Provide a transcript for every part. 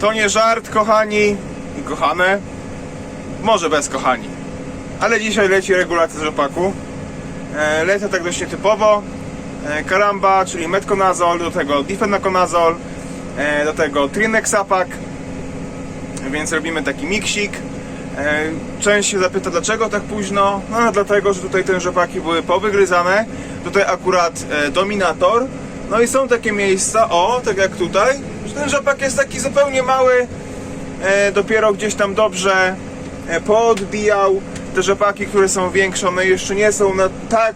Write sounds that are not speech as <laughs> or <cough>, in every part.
To nie żart, kochani i kochane. Może bez kochani. Ale dzisiaj leci regulacja z rzepaku. E, lecę tak dość nietypowo. E, karamba, czyli metconazol, do tego difenaconazol, e, do tego trinexapak. Więc robimy taki miksik. Część się zapyta dlaczego tak późno. No a dlatego, że tutaj te rzepaki były powygryzane. Tutaj akurat dominator. No i są takie miejsca, o, tak jak tutaj, ten rzepak jest taki zupełnie mały. E, dopiero gdzieś tam dobrze e, poodbijał. Te rzepaki, które są większe, one jeszcze nie są na tak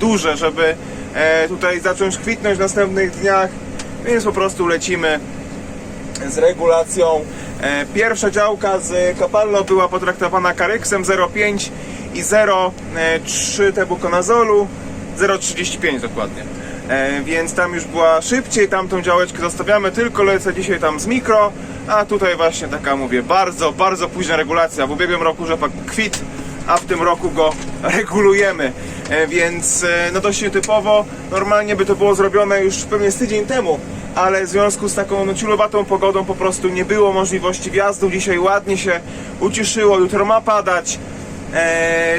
duże, żeby e, tutaj zacząć kwitnąć w następnych dniach. Więc po prostu lecimy z regulacją. Pierwsza działka z Capallo była potraktowana Caryxem 0,5 i 0,3 tebukonazolu, 0,35 dokładnie. E, Więc tam już była szybciej, tamtą działeczkę zostawiamy, tylko lecę dzisiaj tam z mikro, a tutaj właśnie taka mówię, bardzo, bardzo późna regulacja. W ubiegłym roku rzepak kwit, a w tym roku go <laughs> regulujemy. E, Więc e, no dość nietypowo, normalnie by to było zrobione już pewnie z tydzień temu, ale w związku z taką no, ciulowatą pogodą po prostu nie było możliwości wjazdu. Dzisiaj ładnie się uciszyło, jutro ma padać.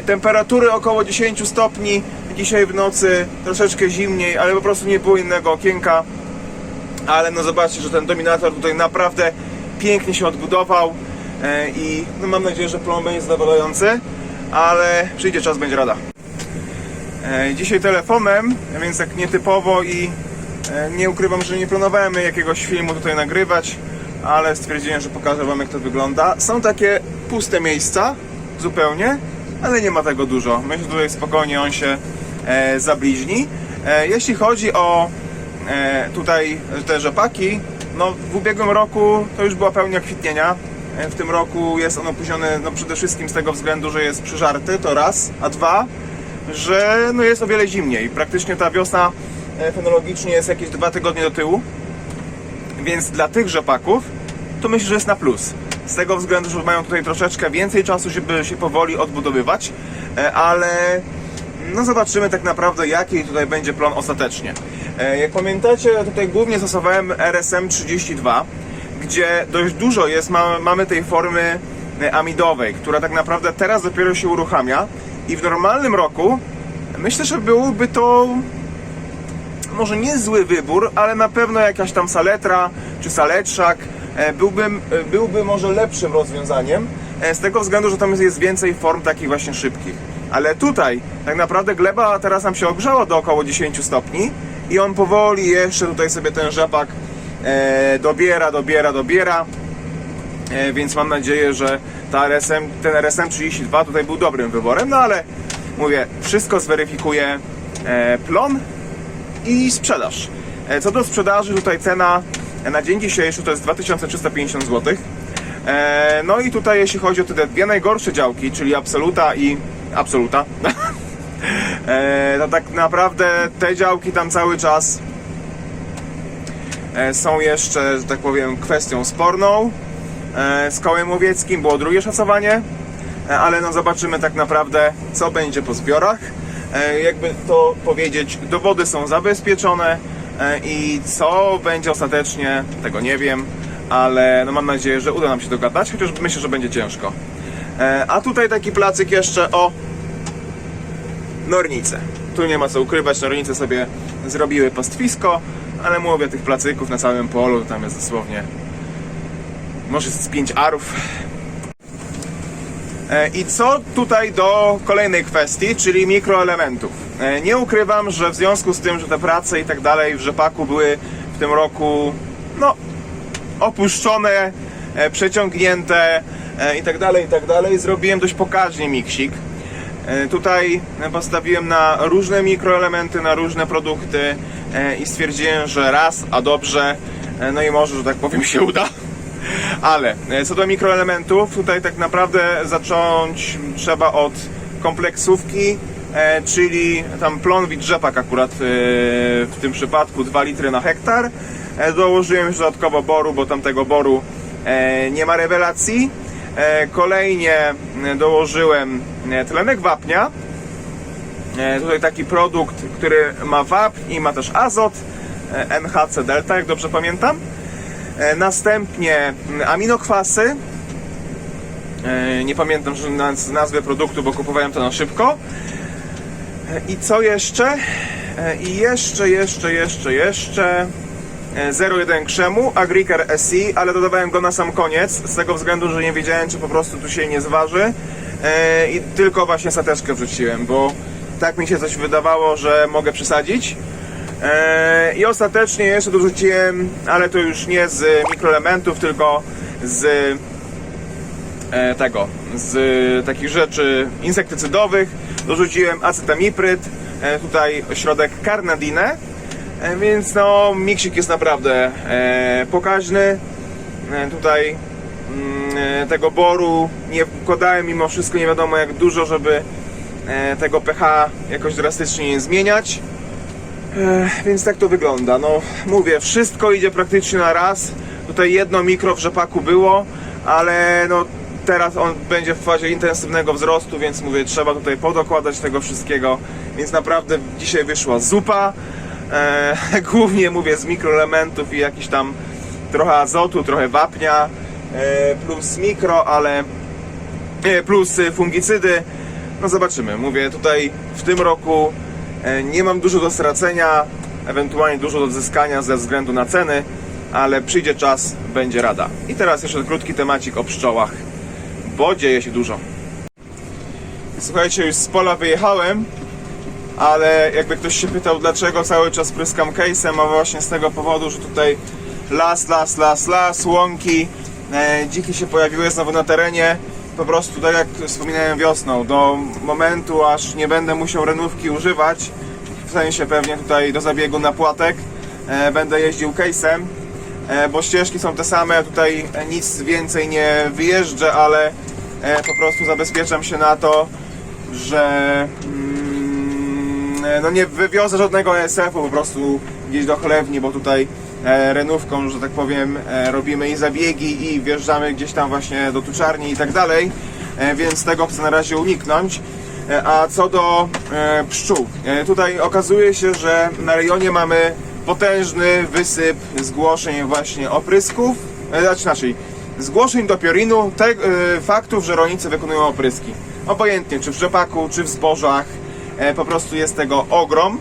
Temperatury około 10 stopni, dzisiaj w nocy troszeczkę zimniej, ale po prostu nie było innego okienka. Ale no zobaczcie, że ten dominator tutaj naprawdę pięknie się odbudował e, i no, mam nadzieję, że plon będzie zadowalający, ale przyjdzie czas, będzie rada. E, Dzisiaj telefonem, więc tak nietypowo i e, nie ukrywam, że nie planowałem jakiegoś filmu tutaj nagrywać, ale stwierdziłem, że pokażę Wam jak to wygląda. Są takie puste miejsca, zupełnie, ale nie ma tego dużo. Myślę, że tutaj spokojnie on się e, zabliźni. E, jeśli chodzi o e, tutaj te rzepaki, no w ubiegłym roku to już była pełnia kwitnienia. W tym roku jest on opóźniony no przede wszystkim z tego względu, że jest przyżarty, to raz, a dwa, że no jest o wiele zimniej. Praktycznie ta wiosna fenologicznie jest jakieś dwa tygodnie do tyłu. Więc dla tych rzepaków to myślę, że jest na plus. Z tego względu, że mają tutaj troszeczkę więcej czasu, żeby się powoli odbudowywać, ale no zobaczymy tak naprawdę jaki tutaj będzie plan ostatecznie. E, Jak pamiętacie, tutaj głównie stosowałem RSM 32, gdzie dość dużo jest, ma- mamy tej formy e, amidowej, która tak naprawdę teraz dopiero się uruchamia i w normalnym roku myślę, że byłoby to może nie zły wybór, ale na pewno jakaś tam saletra czy saletrzak e, byłby, byłby może lepszym rozwiązaniem z tego względu, że tam jest więcej form takich właśnie szybkich. Ale tutaj tak naprawdę gleba teraz nam się ogrzała do około 10 stopni i on powoli jeszcze tutaj sobie ten rzepak e, dobiera, dobiera, dobiera. E, więc mam nadzieję, że ta RSM, ten RSM 32 tutaj był dobrym wyborem, no ale mówię, wszystko zweryfikuje e, plon i sprzedaż. E, Co do sprzedaży, tutaj cena na dzień dzisiejszy to jest 2350 zł. E, No i tutaj jeśli chodzi o te dwie najgorsze działki, czyli Absoluta i Absoluta, <laughs> e, to tak naprawdę te działki tam cały czas e, są jeszcze, że tak powiem, kwestią sporną. E, Z kołem łowieckim było drugie szacowanie, e, ale no zobaczymy tak naprawdę, co będzie po zbiorach. E, Jakby to powiedzieć, dowody są zabezpieczone e, i co będzie ostatecznie, tego nie wiem, ale no mam nadzieję, że uda nam się dogadać, chociaż myślę, że będzie ciężko. E, A tutaj taki placyk jeszcze o Nornice. Tu nie ma co ukrywać, Nornice sobie zrobiły pastwisko, ale mówię tych placyków na całym polu, tam jest dosłownie może z 5 arów. E, I co tutaj do kolejnej kwestii, czyli mikroelementów. E, Nie ukrywam, że w związku z tym, że te prace i tak dalej w rzepaku były w tym roku no, opuszczone, przeciągnięte i tak dalej, i tak dalej, zrobiłem dość pokaźnie miksik. E, Tutaj postawiłem na różne mikroelementy, na różne produkty e, i stwierdziłem, że raz, a dobrze, e, no i może, że tak powiem, się uda. Ale e, co do mikroelementów, tutaj tak naprawdę zacząć trzeba od kompleksówki, e, czyli tam plonwit rzepak akurat e, w tym przypadku 2 litry na hektar. E, Dołożyłem już dodatkowo boru, bo tamtego boru e, nie ma rewelacji. E, Kolejnie dołożyłem e, tlenek wapnia. E, Tutaj taki produkt, który ma wapń i ma też azot, NHC Delta, jak dobrze pamiętam. Następnie aminokwasy. Nie pamiętam nazwy produktu, bo kupowałem to na szybko. I co jeszcze? I jeszcze, jeszcze, jeszcze, jeszcze. E, 0,1 krzemu, Agriker SE, ale dodawałem go na sam koniec, z tego względu, że nie wiedziałem, czy po prostu tu się nie zważy. E, I tylko właśnie sateczkę wrzuciłem, bo tak mi się coś wydawało, że mogę przesadzić. E, I ostatecznie jeszcze dorzuciłem, ale to już nie z mikroelementów, tylko z e, tego, z takich rzeczy insektycydowych. Dorzuciłem acetamipryd, tutaj środek carnadine, e, więc no miksik jest naprawdę e, pokaźny. E, tutaj mm, e, tego boru nie wkładałem mimo wszystko nie wiadomo jak dużo, żeby e, tego pH jakoś drastycznie nie zmieniać. E, Więc tak to wygląda. No mówię, wszystko idzie praktycznie na raz. Tutaj jedno mikro w rzepaku było, ale no teraz on będzie w fazie intensywnego wzrostu, więc mówię, trzeba tutaj podokładać tego wszystkiego. Więc naprawdę dzisiaj wyszła zupa. E, <laughs> głównie mówię z mikroelementów i jakiś tam trochę azotu, trochę wapnia, e, plus mikro, ale e, plus y, fungicydy. No zobaczymy. Mówię tutaj w tym roku e, nie mam dużo do stracenia, ewentualnie dużo do zyskania ze względu na ceny, ale przyjdzie czas, będzie rada. I teraz jeszcze krótki temacik o pszczołach, bo dzieje się dużo. Słuchajcie, już z pola wyjechałem, ale jakby ktoś się pytał, dlaczego cały czas pryskam case'em, a właśnie z tego powodu, że tutaj las, las, las, las, łąki, e, dziki się pojawiły znowu na terenie. Po prostu, tak jak wspominałem wiosną, do momentu, aż nie będę musiał renówki używać, w sensie pewnie tutaj do zabiegu na płatek, e, będę jeździł case'em, e, bo ścieżki są te same, tutaj e, nic więcej nie wyjeżdżę, ale e, po prostu zabezpieczam się na to, że mm, no nie wywiozę żadnego ESF-u po prostu gdzieś do chlewni, bo tutaj e, renówką, że tak powiem, e, robimy i zabiegi i wjeżdżamy gdzieś tam właśnie do tuczarni i tak dalej, e, więc tego chcę na razie uniknąć. E, A co do e, pszczół, e, tutaj okazuje się, że na rejonie mamy potężny wysyp zgłoszeń właśnie oprysków, e, znaczy zgłoszeń do Piorinu, te, e, faktów, że rolnicy wykonują opryski. Obojętnie, czy w rzepaku, czy w zbożach, e, po prostu jest tego ogrom.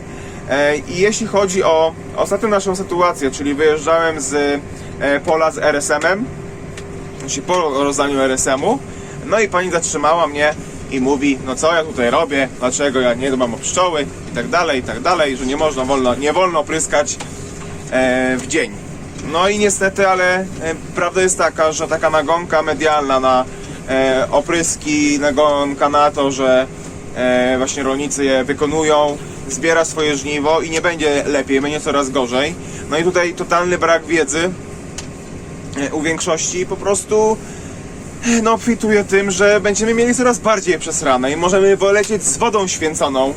E, I jeśli chodzi o ostatnią naszą sytuację, czyli wyjeżdżałem z e, pola z RSM-em, czyli po rozdaniu RSM-u, no i pani zatrzymała mnie i mówi, no co ja tutaj robię, dlaczego ja nie dbam o pszczoły i tak dalej, i tak dalej, że nie można, wolno, nie wolno pryskać e, w dzień. No i niestety, ale e, prawda jest taka, że taka nagonka medialna na e, opryski, nagonka na to, że e, właśnie rolnicy je wykonują, zbiera swoje żniwo i nie będzie lepiej, będzie coraz gorzej. No i tutaj totalny brak wiedzy e, u większości po prostu no kwituje tym, że będziemy mieli coraz bardziej przesrane i możemy lecieć z wodą święconą,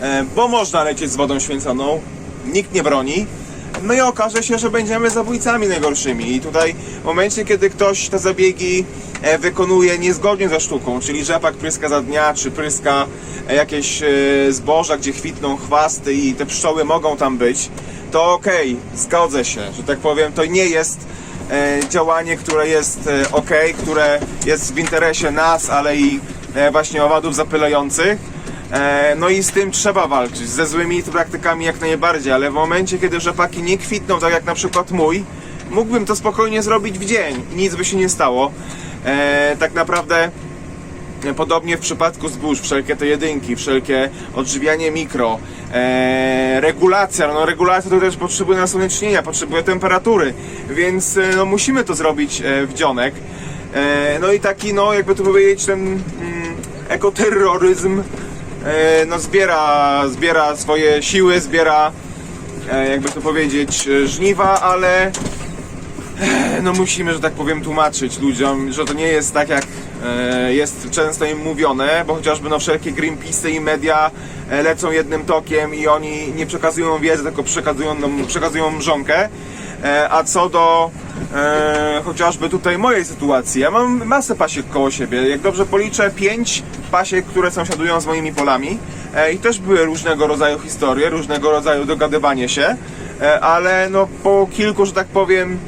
e, bo można lecieć z wodą święconą, nikt nie broni. No i okaże się, że będziemy zabójcami najgorszymi. I tutaj w momencie, kiedy ktoś te zabiegi e, wykonuje niezgodnie ze sztuką, czyli rzepak pryska za dnia, czy pryska e, jakieś e, zboża, gdzie kwitną chwasty i te pszczoły mogą tam być, to okej, zgodzę się, że tak powiem, to nie jest działanie, które jest ok, które jest w interesie nas, ale i właśnie owadów zapylających. E, No i z tym trzeba walczyć, ze złymi praktykami jak najbardziej, ale w momencie, kiedy rzepaki nie kwitną, tak jak na przykład mój, mógłbym to spokojnie zrobić w dzień i nic by się nie stało. E, Tak naprawdę Podobnie w przypadku zbóż, wszelkie te jedynki, wszelkie odżywianie mikro, e, regulacja, no regulacja to też potrzebuje nasłonecznienia, potrzebuje temperatury, więc no, musimy to zrobić w dzionek. No i taki, no jakby to powiedzieć, ten mm, ekoterroryzm no zbiera, zbiera swoje siły, zbiera, e, jakby to powiedzieć, e, żniwa, ale no musimy, że tak powiem, tłumaczyć ludziom, że to nie jest tak jak e, jest często im mówione, bo chociażby no wszelkie Greenpeace i media e, lecą jednym tokiem i oni nie przekazują wiedzy, tylko przekazują, no, przekazują mrzonkę. E, a co do e, chociażby tutaj mojej sytuacji, ja mam masę pasiek koło siebie. Jak dobrze policzę, pięć pasiek, które sąsiadują z moimi polami. E, I też były różnego rodzaju historie, różnego rodzaju dogadywanie się, e, ale no po kilku, że tak powiem,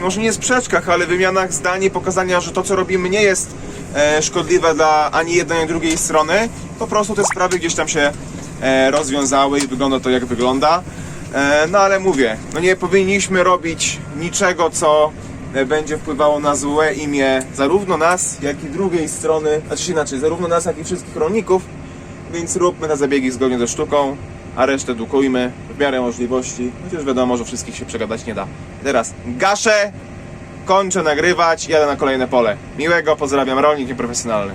może nie sprzeczkach, ale wymianach zdań i pokazania, że to co robimy nie jest e, szkodliwe dla ani jednej, ani drugiej strony. Po prostu te sprawy gdzieś tam się e, rozwiązały i wygląda to jak wygląda. E, no ale mówię, no nie powinniśmy robić niczego, co e, będzie wpływało na złe imię zarówno nas, jak i drugiej strony, znaczy inaczej, zarówno nas, jak i wszystkich rolników, więc róbmy te zabiegi zgodnie ze sztuką, a resztę edukujmy w miarę możliwości, chociaż wiadomo, że wszystkich się przegadać nie da. Teraz gaszę, kończę nagrywać jadę na kolejne pole. Miłego, pozdrawiam, rolnik nieprofesjonalny.